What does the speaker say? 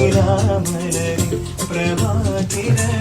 പ്രഭാകിരണം വരാനായി